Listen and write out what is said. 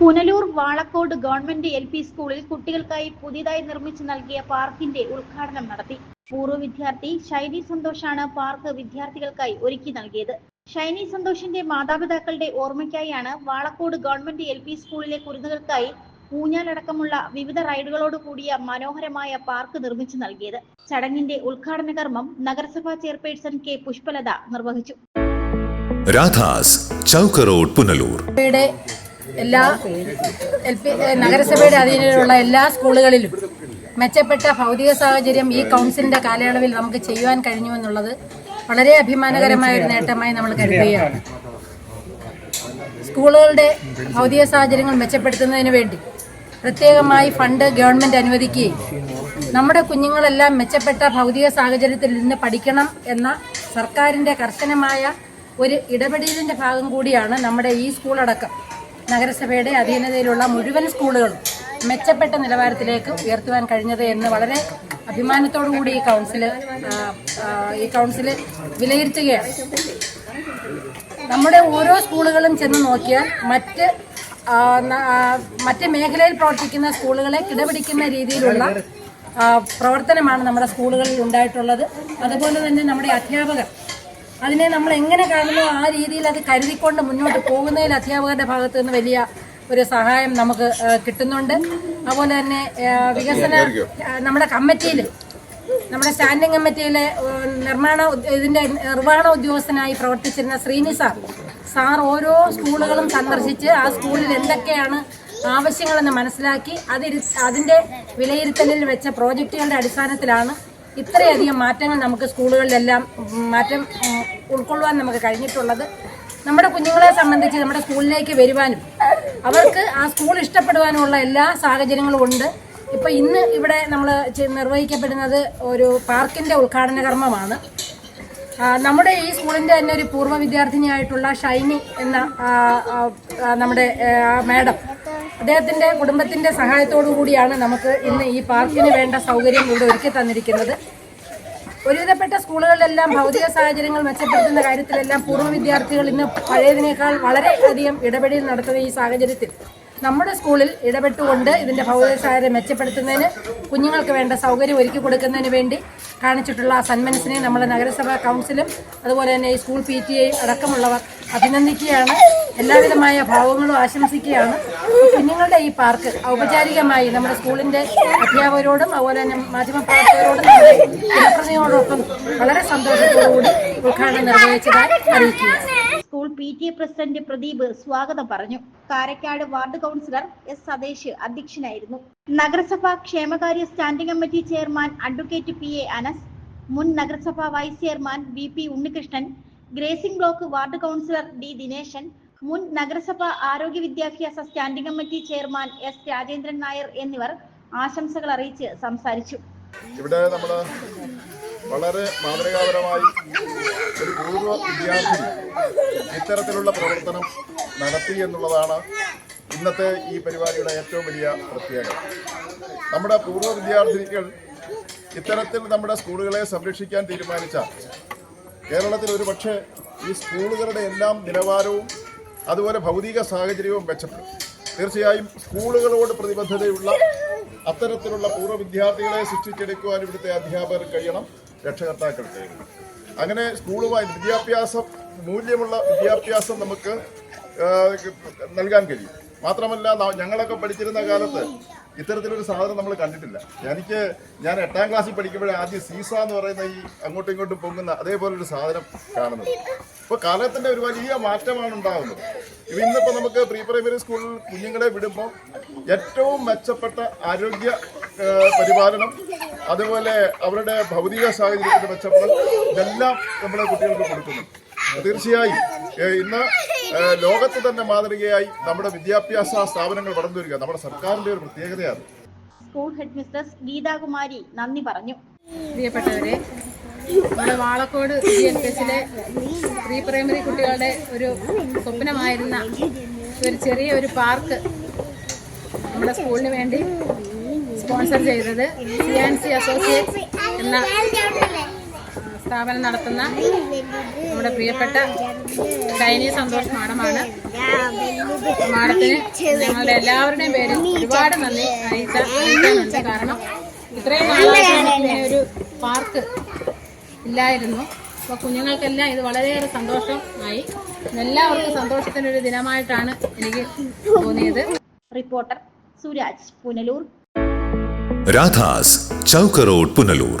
Punalur Valakkode government L P സ്കൂളിൽ കുട്ടികൾക്കായി പുതിയതായി നിർമ്മിച്ചു നൽകിയ പാർക്കിന്റെ ഉദ്ഘാടനം നടത്തി. പൂർവ വിദ്യാർത്ഥി ഷൈനി സന്തോഷാണ് പാർക്ക് വിദ്യാർത്ഥികൾക്കായി ഒരുക്കി നൽകിയത്. ഷൈനി സന്തോഷിന്റെ മാതാപിതാക്കളുടെ ഓർമ്മയ്ക്കായാണ് വാളക്കോട് ഗവൺമെന്റ് എൽ പി സ്കൂളിലെ കുരുന്നുകൾക്കായി ഊഞ്ഞാലടക്കമുള്ള വിവിധ റൈഡുകളോട് കൂടിയ മനോഹരമായ പാർക്ക് നിർമ്മിച്ചു നൽകിയത്. ചടങ്ങിന്റെ ഉദ്ഘാടന കർമ്മം നഗരസഭാ ചെയർപേഴ്സൺ കെ പുഷ്പലത നിർവഹിച്ചു. രാധാസ് ചൗക്ക് റോഡ് പുനലൂർ. എല്ലാ എൽ പി നഗരസഭയുടെ അധീനതയിലുള്ള എല്ലാ സ്കൂളുകളിലും മെച്ചപ്പെട്ട ഭൗതിക സാഹചര്യം ഈ കൗൺസിലിന്റെ കാലയളവിൽ നമുക്ക് ചെയ്യുവാൻ കഴിഞ്ഞു എന്നുള്ളത് വളരെ അഭിമാനകരമായ ഒരു നേട്ടമായി നമ്മൾ കരുതുകയാണ്. സ്കൂളുകളുടെ ഭൗതിക സാഹചര്യങ്ങൾ മെച്ചപ്പെടുത്തുന്നതിന് വേണ്ടി പ്രത്യേകമായി ഫണ്ട് ഗവൺമെന്റ് അനുവദിക്കുകയും നമ്മുടെ കുഞ്ഞുങ്ങളെല്ലാം മെച്ചപ്പെട്ട ഭൗതിക സാഹചര്യത്തിൽ നിന്ന് പഠിക്കണം എന്ന സർക്കാരിന്റെ കർശനമായ ഒരു ഇടപെടലിന്റെ ഭാഗം കൂടിയാണ് നമ്മുടെ ഈ സ്കൂളടക്കം. നഗരസഭയുടെ അധീനതയിലുള്ള മുഴുവൻ സ്കൂളുകളും മെച്ചപ്പെട്ട നിലവാരത്തിലേക്ക് ഉയർത്തുവാൻ കഴിഞ്ഞത് എന്ന് വളരെ അഭിമാനത്തോടു കൂടി ഈ ആ, ഈ കൗൺസിൽ വിലയിരുത്തുകയാണ്. നമ്മുടെ ഓരോ സ്കൂളുകളും ചെന്ന് നോക്കിയാൽ മറ്റ് മറ്റ് മേഖലയിൽ പ്രവർത്തിക്കുന്ന സ്കൂളുകളെ കിടപിടിക്കുന്ന രീതിയിലുള്ള പ്രവർത്തനമാണ് നമ്മുടെ സ്കൂളുകളിൽ ഉണ്ടായിട്ടുള്ളത്. അതുപോലെ തന്നെ നമ്മുടെ അധ്യാപകർ അതിനെ നമ്മൾ എങ്ങനെ കാണുന്നോ ആ രീതിയിൽ അത് കരുതിക്കൊണ്ട് മുന്നോട്ട് പോകുന്നതിൽ അധ്യാപകരുടെ ഭാഗത്തു നിന്ന് വലിയ ഒരു സഹായം നമുക്ക് കിട്ടുന്നുണ്ട്. അതുപോലെ തന്നെ വികസന നമ്മുടെ കമ്മിറ്റിയിൽ നമ്മുടെ സ്റ്റാൻഡിംഗ് കമ്മിറ്റിയിലെ നിർമ്മാണ ഇതിന്റെ നിർവഹണ ഉദ്യോഗസ്ഥനായി പ്രവർത്തിച്ചിരുന്ന ശ്രീനി സാർ സാർ ഓരോ സ്കൂളുകളും സന്ദർശിച്ച് ആ സ്കൂളിൽ എന്തൊക്കെയാണ് ആവശ്യങ്ങളെന്ന് മനസ്സിലാക്കി അതിൽ അതിന്റെ വിലയിരുത്തലിൽ വെച്ച പ്രോജക്റ്റുകളുടെ അടിസ്ഥാനത്തിലാണ് ഇത്രയധികം മാറ്റങ്ങൾ നമുക്ക് സ്കൂളുകളിലെല്ലാം മാറ്റം ഉൾക്കൊള്ളുവാൻ നമുക്ക് കഴിഞ്ഞിട്ടുള്ളത്. നമ്മുടെ കുഞ്ഞുങ്ങളെ സംബന്ധിച്ച് നമ്മുടെ സ്കൂളിലേക്ക് വരുവാനും അവർക്ക് ആ സ്കൂൾ ഇഷ്ടപ്പെടുവാനുമുള്ള എല്ലാ സാഹചര്യങ്ങളും ഉണ്ട്. ഇപ്പോൾ ഇന്ന് ഇവിടെ നമ്മൾ നിർവഹിക്കപ്പെടുന്നത് ഒരു പാർക്കിന്റെ ഉദ്ഘാടന കർമ്മമാണ്. നമ്മുടെ ഈ സ്കൂളിന്റെ തന്നെ ഒരു പൂർവ വിദ്യാർത്ഥിനിയായിട്ടുള്ള ഷൈനി എന്ന നമ്മുടെ മാഡം അദ്ദേഹത്തിന്റെ കുടുംബത്തിന്റെ സഹായത്തോടു കൂടിയാണ് നമുക്ക് ഇന്ന് ഈ പാർക്കിന് വേണ്ട സൗകര്യം ഇവിടെ ഒരുക്കി തന്നിരിക്കുന്നത്. ഒരുവിധപ്പെട്ട സ്കൂളുകളിലെല്ലാം ഭൗതിക സാഹചര്യങ്ങൾ മെച്ചപ്പെടുത്തുന്ന കാര്യത്തിലെല്ലാം പൂർവ വിദ്യാർത്ഥികൾ ഇന്ന് പഴയതിനേക്കാൾ വളരെയധികം ഇടപെടൽ നടത്തുന്ന ഈ സാഹചര്യത്തിൽ നമ്മുടെ സ്കൂളിൽ ഇടപെട്ടുകൊണ്ട് ഇതിന്റെ ഭൗതിക സാഹചര്യം മെച്ചപ്പെടുത്തുന്നതിന് കുഞ്ഞുങ്ങൾക്ക് വേണ്ട സൗകര്യം ഒരുക്കി കൊടുക്കുന്നതിന് വേണ്ടി കാണിച്ചിട്ടുള്ള ആ സന്മനസ്സിനെ നമ്മുടെ നഗരസഭാ കൗൺസിലും അതുപോലെ തന്നെ ഈ സ്കൂൾ പി ടി ഐ അടക്കമുള്ളവർ അഭിനന്ദിക്കുകയാണ്. എല്ലാവിധമായ ഭാവങ്ങളും ആശംസിക്കുകയാണ്. കുഞ്ഞുങ്ങളുടെ ഈ പാർക്ക് ഔപചാരികമായി നമ്മുടെ സ്കൂളിന്റെ അധ്യാപകരോടും അതുപോലെ തന്നെ മാധ്യമപ്രവർത്തകരോടും പ്രവർത്തകരോടും ജനപ്രതിനിധികളോടൊപ്പം വളരെ സന്തോഷത്തോടുകൂടി ഉദ്ഘാടനം നിർവഹിച്ചതായി അറിയിക്കുക school P T A president Pradeep സ്വാഗതം പറഞ്ഞു. Karakkad ward councillor S Sateesh അധ്യക്ഷനായിരുന്നു. നഗരസഭാ ക്ഷേമകാര്യ standing committee chairman advocate P A Anas മുൻ നഗരസഭാ vice chairman V P Unnikrishnan grazing block ward councillor D Dineshan മുൻ നഗരസഭ ആരോഗ്യ വിദ്യാഭ്യാസ standing committee chairman S Rajendran Nair എന്നിവർ ആശംസകൾ അറിയിച്ച് സംസാരിച്ചു. ഇവിടെ നമ്മൾ വളരെ മാതൃകാപരമായി ഒരു പൂർവ വിദ്യാർത്ഥി ഇത്തരത്തിലുള്ള പ്രവർത്തനം നടത്തി എന്നുള്ളതാണ് ഇന്നത്തെ ഈ പരിപാടിയുടെ ഏറ്റവും വലിയ പ്രത്യേകത. നമ്മുടെ പൂർവ വിദ്യാർത്ഥികൾ ഇത്തരത്തിൽ നമ്മുടെ സ്കൂളുകളെ സംരക്ഷിക്കാൻ തീരുമാനിച്ച കേരളത്തിൽ ഒരുപക്ഷെ ഈ സ്കൂളുകളുടെ എല്ലാം നിലവാരവും അതുപോലെ ഭൗതിക സാഹചര്യവും മെച്ചപ്പെടും. തീർച്ചയായും സ്കൂളുകളോട് പ്രതിബദ്ധതയുള്ള അത്തരത്തിലുള്ള പൂർവ വിദ്യാർത്ഥികളെ സൃഷ്ടിച്ചെടുക്കുവാൻ ഇവിടുത്തെ അധ്യാപകർ കഴിയണം രക്ഷകർത്താക്കൾ കഴിയണം. അങ്ങനെ സ്കൂളുമായി വിദ്യാഭ്യാസം മൂല്യമുള്ള വിദ്യാഭ്യാസം നമുക്ക് നൽകാൻ കഴിയും. മാത്രമല്ല ഞങ്ങളൊക്കെ പഠിച്ചിരുന്ന കാലത്ത് ഇത്തരത്തിലൊരു സാധനം നമ്മൾ കണ്ടിട്ടില്ല. എനിക്ക് ഞാൻ എട്ടാം ക്ലാസ്സിൽ പഠിക്കുമ്പോഴേ ആദ്യം സീസ എന്ന് പറയുന്ന ഈ അങ്ങോട്ടും ഇങ്ങോട്ടും പൊങ്ങുന്ന അതേപോലെ ഒരു സാധനം കാണുന്നത്. ഇപ്പോൾ കാലത്തിന്റെ ഒരു വലിയ മാറ്റമാണ് ഉണ്ടാകുന്നത് ഇന്നിപ്പോൾ നമുക്ക് പ്രീ പ്രൈമറി സ്കൂളിൽ കുഞ്ഞുങ്ങളെ വിടുമ്പോൾ ഏറ്റവും മെച്ചപ്പെട്ട ആരോഗ്യ പരിപാലനം അതുപോലെ അവരുടെ ഭൗതിക സാഹചര്യത്തിന്റെ മെച്ചപ്പെടൽ ഇതെല്ലാം നമ്മുടെ കുട്ടികൾക്ക് കൊടുക്കുന്നു. തീർച്ചയായും ഇന്ന് ലോകത്ത് തന്നെ മാതൃകയായി നമ്മുടെ വിദ്യാഭ്യാസ സ്ഥാപനങ്ങൾ വളർന്നു വരിക നമ്മുടെ സർക്കാരിന്റെ ഒരു പ്രത്യേകതയാണ്. സ്കൂൾ ഹെഡ് മിസ്ട്രസ് ഗീതാകുമാരി നന്ദി പറഞ്ഞു. പ്രിയപ്പെട്ടവരെ നമ്മുടെ വാളക്കോട് ജി എൽ പി എസിലെ പ്രീ പ്രൈമറി കുട്ടികളുടെ ഒരു സ്വപ്നമായിരുന്ന ഒരു ചെറിയ ഒരു പാർക്ക് നമ്മുടെ സ്കൂളിന് വേണ്ടി സ്പോൺസർ ചെയ്തത് സി ആൻഡ് സി അസോസിയേറ്റ്സ് എന്ന സ്ഥാപനം നടത്തുന്ന നമ്മുടെ പ്രിയപ്പെട്ട ഷൈനി സന്തോഷ് മാഡമാണ്. മാഡത്തിന് ഞങ്ങളുടെ എല്ലാവരുടെയും പേരിൽ ഒരുപാട് നന്ദി അയച്ച അറിയിക്കാനുണ്ട് കാരണം. ഇത്രയും നാളായിട്ട് ഇങ്ങനെ ഒരു പാർക്ക് ഇല്ലായിരുന്നു. അപ്പോൾ കുഞ്ഞുങ്ങൾക്കെല്ലാം ഇത് വളരെയേറെ സന്തോഷം ആയി. എല്ലാവർക്കും സന്തോഷത്തിന്റെ ഒരു ദിനമായിട്ടാണ് എനിക്ക് തോന്നിയത്. Reporter Suraj Punalur. Radhas chowk road Punalur.